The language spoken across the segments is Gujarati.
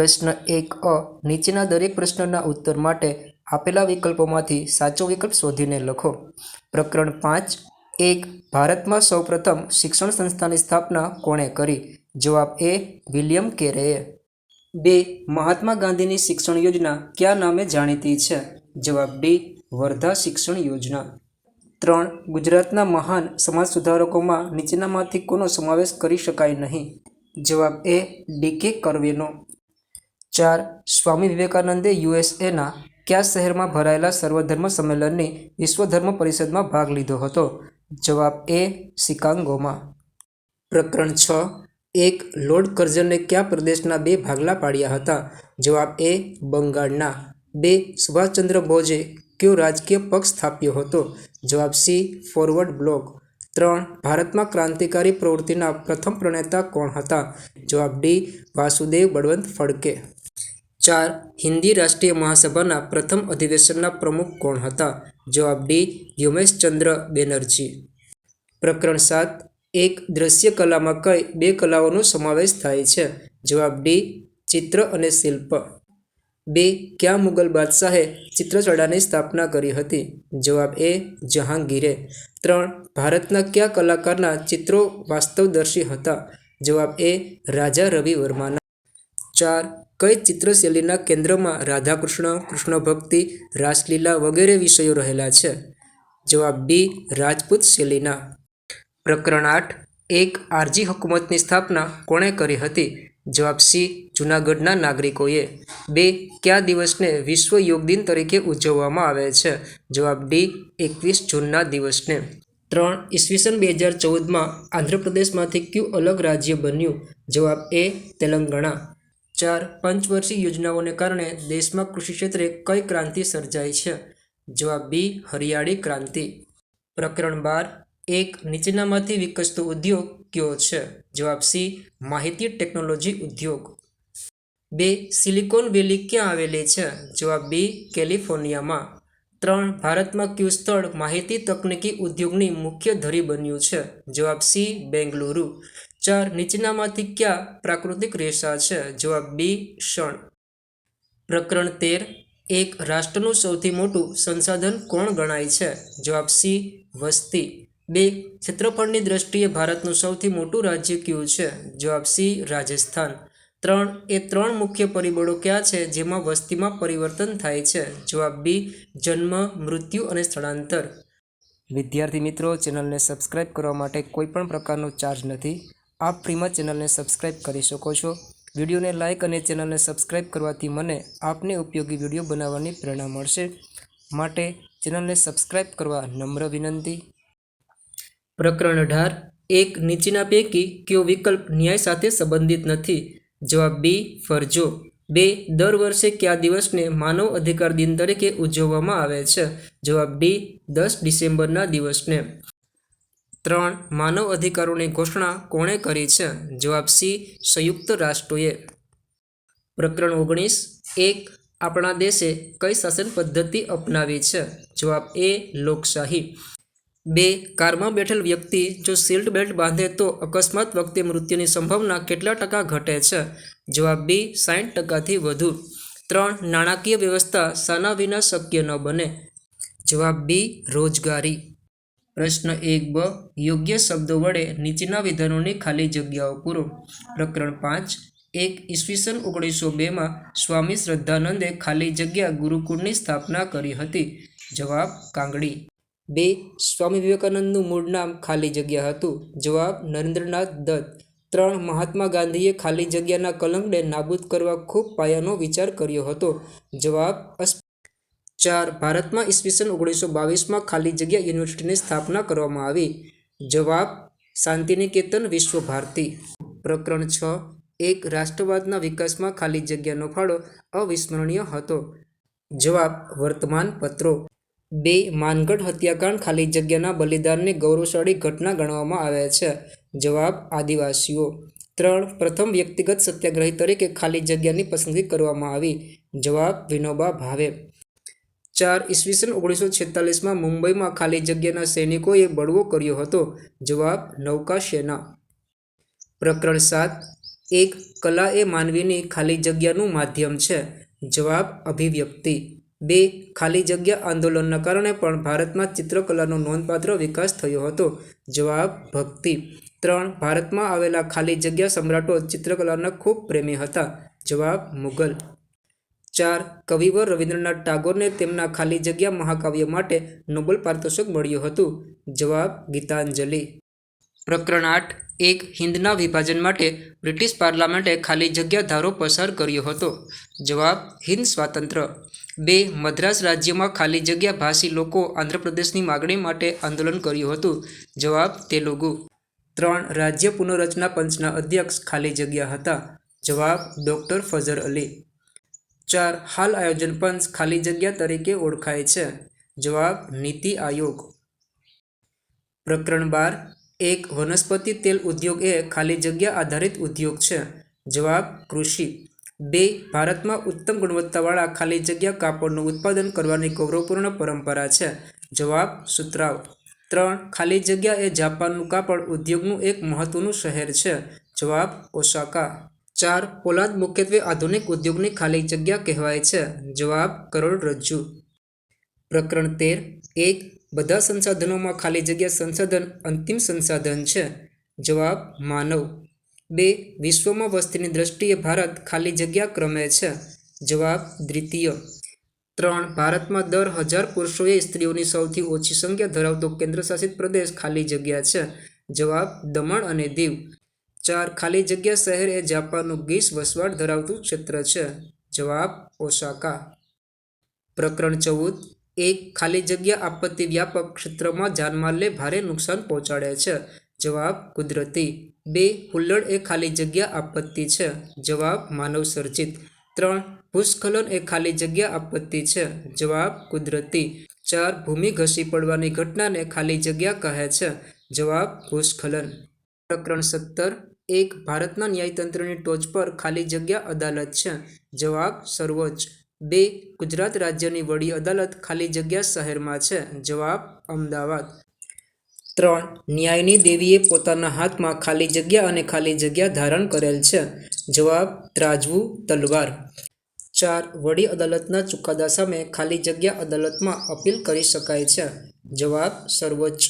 પ્રશ્ન એક અ. નીચેના દરેક પ્રશ્નના ઉત્તર માટે આપેલા વિકલ્પોમાંથી સાચો વિકલ્પ શોધીને લખો. પ્રકરણ પાંચ. એક. ભારતમાં સૌપ્રથમ શિક્ષણ સંસ્થાની સ્થાપના કોણે કરી? જવાબ એ. વિલિયમ કેરેએ. બે. મહાત્મા ગાંધીની શિક્ષણ યોજના કયા નામે જાણીતી છે? જવાબ ડી. વર્ધા શિક્ષણ યોજના. ત્રણ. ગુજરાતના મહાન સમાજ સુધારકોમાં નીચેનામાંથી કોનો સમાવેશ કરી શકાય નહીં? જવાબ એ. ડી. કે. કરવેનો. ચાર સ્વામી વિવેકાનંદે યુએસએના કયા શહેરમાં ભરાયેલા સર્વધર્મ સંમેલનની વિશ્વ ધર્મ પરિષદમાં ભાગ લીધો હતો? જવાબ એ, શિકાંગોમાં. પ્રકરણ છ, એક લોર્ડ કર્જનને કયા પ્રદેશના બે ભાગલા પાડ્યા હતા? જવાબ એ, બંગાળના. બે, સુભાષચંદ્ર બોઝે કયો રાજકીય પક્ષ સ્થાપ્યો હતો? જવાબ સી, ફોરવર્ડ બ્લોક. ત્રણ, ભારતમાં ક્રાંતિકારી પ્રવૃત્તિના પ્રથમ પ્રણેતા કોણ હતા? જવાબ ડી, વાસુદેવ બળવંત ફડકે. ચાર હિન્દી રાષ્ટ્રીય મહાસભાના પ્રથમ અધિવેશનના પ્રમુખ કોણ હતા? જવાબ ડી. વ્યોમેશચંદ્ર બેનર્જી. પ્રકરણ સાત. એક દ્રશ્ય કલામાં કઈ બે કલાઓનો સમાવેશ થાય છે? જવાબ ડી. ચિત્ર અને શિલ્પ. બે. કયા મુગલ બાદશાહે ચિત્રચડાની સ્થાપના કરી હતી? જવાબ એ. જહાંગીરે. ત્રણ. ભારતના કયા કલાકારના ચિત્રો વાસ્તવદર્શી હતા? જવાબ એ. રાજા રવિ વર્માના. ચાર. કઈ ચિત્રશૈલીના કેન્દ્રમાં રાધાકૃષ્ણ કૃષ્ણ ભક્તિ રાસલીલા વગેરે વિષયો રહેલા છે? જવાબ બી, રાજપૂત શૈલીના. પ્રકરણ આઠ, એક આરજી હુકુમતની સ્થાપના કોણે કરી હતી? જવાબ સી, જૂનાગઢના નાગરિકોએ. બે, કયા દિવસને વિશ્વ યોગ દિન તરીકે ઉજવવામાં આવે છે? જવાબ ડી, એકવીસ જૂનના દિવસને. ત્રણ, ઈસવીસન બે હજાર ચૌદમાં આંધ્રપ્રદેશમાંથી કયું અલગ રાજ્ય બન્યું? જવાબ એ, તેલંગાણા. ચાર પંચવર્ષીય યોજનાઓને કારણે દેશમાં કૃષિ ક્ષેત્રે કઈ ક્રાંતિ સર્જાઈ છે? જવાબ બી, હરિયાળી ક્રાંતિ. પ્રકરણ બાર, એક નીચેનામાંથી વિકસતો ઉદ્યોગ કયો છે? જવાબ સી, માહિતી ટેકનોલોજી ઉદ્યોગ. બે, સિલિકોન વેલી ક્યાં આવેલી છે? જવાબ બી, કેલિફોર્નિયામાં. ત્રણ, ભારતમાં કયું સ્થળ માહિતી તકનીકી ઉદ્યોગની મુખ્ય ધરી બન્યું છે? જવાબ સી, બેંગલુરુ. ચાર નીચેનામાંથી કયા પ્રાકૃતિક રેસા છે? જવાબ બી, ક્ષણ. પ્રકરણ તેર. એક રાષ્ટ્રનું સૌથી મોટું સંસાધન કોણ ગણાય છે? જવાબ સી, વસ્તી. બે, ક્ષેત્રફળની દ્રષ્ટિએ ભારતનું સૌથી મોટું રાજ્ય કયું છે? જવાબ સી, રાજસ્થાન. ત્રણ, એ ત્રણ મુખ્ય પરિબળો કયા છે જેમાં વસ્તીમાં પરિવર્તન થાય છે? જવાબ બી, જન્મ, મૃત્યુ અને સ્થળાંતર. વિદ્યાર્થી મિત્રો, ચેનલને સબસ્ક્રાઇબ કરવા માટે કોઈપણ પ્રકારનો ચાર્જ નથી. આપ ફ્રીમાં ચેનલને સબસ્ક્રાઇબ કરી શકો છો. વિડીયોને લાઇક અને ચેનલને સબસ્ક્રાઇબ કરવાથી મને આપને ઉપયોગી વીડિયો બનાવવાની પ્રેરણા મળશે. માટે ચેનલને સબસ્ક્રાઇબ કરવા નમ્ર વિનંતી. પ્રકરણ અઢાર, એક નીચેના પૈકી કયો વિકલ્પ ન્યાય સાથે સંબંધિત નથી? જવાબ બી, ફરજો. બે, દર વર્ષે કયા દિવસને માનવ અધિકાર દિન તરીકે ઉજવવામાં આવે છે? જવાબ ડી, દસ ડિસેમ્બરના દિવસને. ત્રણ માનવ અધિકારોની ઘોષણા કોણે કરી છે? જવાબ સી, સંયુક્ત રાષ્ટ્રોએ. પ્રકરણ ઓગણીસ, એક, આપણા દેશે કઈ શાસન પદ્ધતિ અપનાવી છે? જવાબ એ, લોકશાહી. બે, કારમાં બેઠેલ વ્યક્તિ જો સીટ બેલ્ટ બાંધે તો અકસ્માત વખતે મૃત્યુની સંભાવના કેટલા ટકા ઘટે છે? જવાબ બી સાઠ ટકાથી વધુ. ત્રણ, નાણાકીય વ્યવસ્થા સાના વિના શક્ય ન બને. જવાબ બી, રોજગારી. પ્રશ્ન એક બ. યોગ્ય શબ્દો વડે નીચેના વિધાનોની ખાલી જગ્યાઓ પૂરો. પ્રકરણ પાંચ. એક ઈસવીસન ઓગણીસો બેમાં સ્વામી શ્રદ્ધાનંદે ખાલી જગ્યા ગુરુકુળની સ્થાપના કરી હતી. જવાબ કાંગડી. બે. સ્વામી વિવેકાનંદનું મૂળ નામ ખાલી જગ્યા હતું. જવાબ નરેન્દ્રનાથ દત્ત. ત્રણ. મહાત્મા ગાંધીએ ખાલી જગ્યાના કલંકને નાબૂદ કરવા ખૂબ પાયાનો વિચાર કર્યો હતો. જવાબ ચાર ભારતમાં ઈસવીસન ઓગણીસો બાવીસમાં ખાલી જગ્યા યુનિવર્સિટીની સ્થાપના કરવામાં આવી. જવાબ, શાંતિનિકેતન વિશ્વ ભારતી પ્રકરણ છ, એક રાષ્ટ્રવાદના વિકાસમાં ખાલી જગ્યાનો ફાળો અવિસ્મરણીય હતો. જવાબ વર્તમાન પત્રો બે, માનગઢ હત્યાકાંડ ખાલી જગ્યાના બલિદાનને ગૌરવશાળી ઘટના ગણવામાં આવે છે. જવાબ, આદિવાસીઓ. ત્રણ, પ્રથમ વ્યક્તિગત સત્યાગ્રહી તરીકે ખાલી જગ્યાની પસંદગી કરવામાં આવી. જવાબ, વિનોબા ભાવે. ચાર ઈસવીસન ઓગણીસો છેતાલીસમાં મુંબઈમાં ખાલી જગ્યાના સૈનિકોએ બળવો કર્યો હતો. જવાબ, નૌકા સેના. પ્રકરણ સાત, એક કલા એ માનવીની ખાલી જગ્યાનું માધ્યમ છે. જવાબ, અભિવ્યક્તિ. બે, ખાલી જગ્યા આંદોલનના કારણે પણ ભારતમાં ચિત્રકલાનો નોંધપાત્ર વિકાસ થયો હતો. જવાબ, ભક્તિ. ત્રણ, ભારતમાં આવેલા ખાલી જગ્યા સમ્રાટો ચિત્રકલાના ખૂબ પ્રેમી હતા. જવાબ, મુગલ. ચાર કવિવર રવિન્દ્રનાથ ટાગોરને તેમના ખાલી જગ્યા મહાકાવ્ય માટે નોબલ પારિતોષિક મળ્યું હતું. જવાબ, ગીતાંજલિ. પ્રકરણ આઠ, એક હિન્દના વિભાજન માટે બ્રિટિશ પાર્લામેન્ટે ખાલી જગ્યા ધારો પસાર કર્યો હતો. જવાબ, હિન્દ સ્વાતંત્ર્ય. બે, મદ્રાસ રાજ્યમાં ખાલી જગ્યા ભાષી લોકો આંધ્રપ્રદેશની માગણી માટે આંદોલન કર્યું હતું. જવાબ, તેલુગુ. ત્રણ, રાજ્ય પુનઃરચના પંચના અધ્યક્ષ ખાલી જગ્યા હતા. જવાબ, ડૉક્ટર ફઝર અલી. ચાર હાલ આયોજન પંચ ખાલી જગ્યા તરીકે ઓળખાય છે. જવાબ, નીતિ આયોગ. પ્રકરણ બાર, એક વનસ્પતિ તેલ ઉદ્યોગ એ ખાલી જગ્યા આધારિત ઉદ્યોગ છે. જવાબ, કૃષિ. બે, ભારતમાં ઉત્તમ ગુણવત્તાવાળા ખાલી જગ્યા કાપડનું ઉત્પાદન કરવાની ગૌરવપૂર્ણ પરંપરા છે. જવાબ સુતરાવ ત્રણ, ખાલી જગ્યા એ જાપાનનું કાપડ ઉદ્યોગનું એક મહત્વનું શહેર છે. જવાબ, ઓસાકા. ચાર પોલાદ મુખ્યત્વે આધુનિક ઉદ્યોગની ખાલી જગ્યા કહેવાય છે. જવાબ કરોડરજ્જુ પ્રકરણ તેર, એક, બધા સંસાધનોમાં ખાલી જગ્યા સંસાધન અંતિમ સંસાધન છે. જવાબ, માનવ. બે, વિશ્વમાં વસ્તીની દ્રષ્ટિએ ભારત ખાલી જગ્યા ક્રમે છે. જવાબ, દ્વિતીય. ત્રણ, ભારતમાં દર હજાર પુરુષોએ સ્ત્રીઓની સૌથી ઓછી સંખ્યા ધરાવતો કેન્દ્રશાસિત પ્રદેશ ખાલી જગ્યા છે. જવાબ, દમણ અને દીવ. ચાર ખાલી જગ્યા શહેર એ જાપાનનું ગીસ વસવાટ ધરાવતું ક્ષેત્ર છે. જવાબ, ઓસાકા. પ્રકરણ ચૌદ. એક ખાલી જગ્યા આપત્તિ વ્યાપક ક્ષેત્રમાં જાનમાલને ભારે નુકસાન પહોંચાડે છે. જવાબ, કુદરતી. બે, હુલ્લડ એ ખાલી જગ્યા આપત્તિ છે. જવાબ, માનવ સર્જિત. ત્રણ, ભૂસ્ખલન એ ખાલી જગ્યા આપત્તિ છે. જવાબ, કુદરતી. ચાર, ભૂમિ ઘસી પડવાની ઘટનાને ખાલી જગ્યા કહે છે. જવાબ, ભૂસ્ખલન. પ્રકરણ સત્તર. એક, ભારતના ન્યાયતંત્રની ટોચ પર ખાલી જગ્યા અદાલત છે. જવાબ, સર્વોચ્ચ. બે, ગુજરાત રાજ્યની વડી અદાલત ખાલી જગ્યા શહેરમાં છે. જવાબ, અમદાવાદ. ત્રણ, ન્યાયની દેવીએ પોતાના હાથમાં ખાલી જગ્યા અને ખાલી જગ્યા ધારણ કરેલ છે. જવાબ, ત્રાજવું, તલવાર. ચાર, વડી અદાલતના ચુકાદા સામે ખાલી જગ્યા અદાલતમાં અપીલ કરી શકાય છે. જવાબ, સર્વોચ્ચ.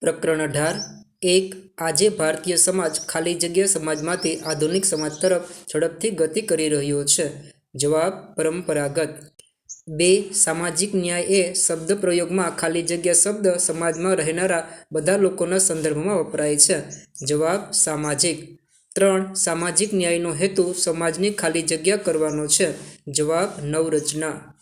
પ્રકરણ અઢાર. એક આજે ભારતીય સમાજ ખાલી જગ્યા સમાજમાંથી આધુનિક સમાજ તરફ ઝડપથી ગતિ કરી રહ્યો છે. જવાબ, પરંપરાગત. બે, સામાજિક ન્યાય એ શબ્દ પ્રયોગમાં ખાલી જગ્યા શબ્દ સમાજમાં રહેનારા બધા લોકોના સંદર્ભમાં વપરાય છે. જવાબ, સામાજિક. ત્રણ, સામાજિક ન્યાયનો હેતુ સમાજની ખાલી જગ્યા કરવાનો છે. જવાબ, નવરચના.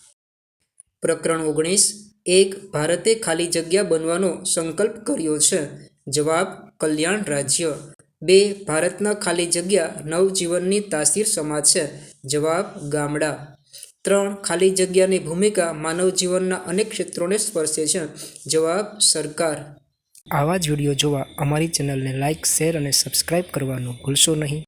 પ્રકરણ ઓગણીસ. એક, ભારતે ખાલી જગ્યા બનવાનો સંકલ્પ કર્યો છે. જવાબ, કલ્યાણ રાજ્ય. બે, ભારતના ખાલી જગ્યા નવજીવનની તાસીર સમાજ છે. જવાબ, ગામડા. ત્રણ, ખાલી જગ્યાની ભૂમિકા માનવ જીવનના અનેક ક્ષેત્રોને સ્પર્શે છે. જવાબ, સરકાર. આવા જ વીડિયો જોવા અમારી ચેનલને લાઇક શેર અને સબસ્ક્રાઇબ કરવાનું ભૂલશો નહીં.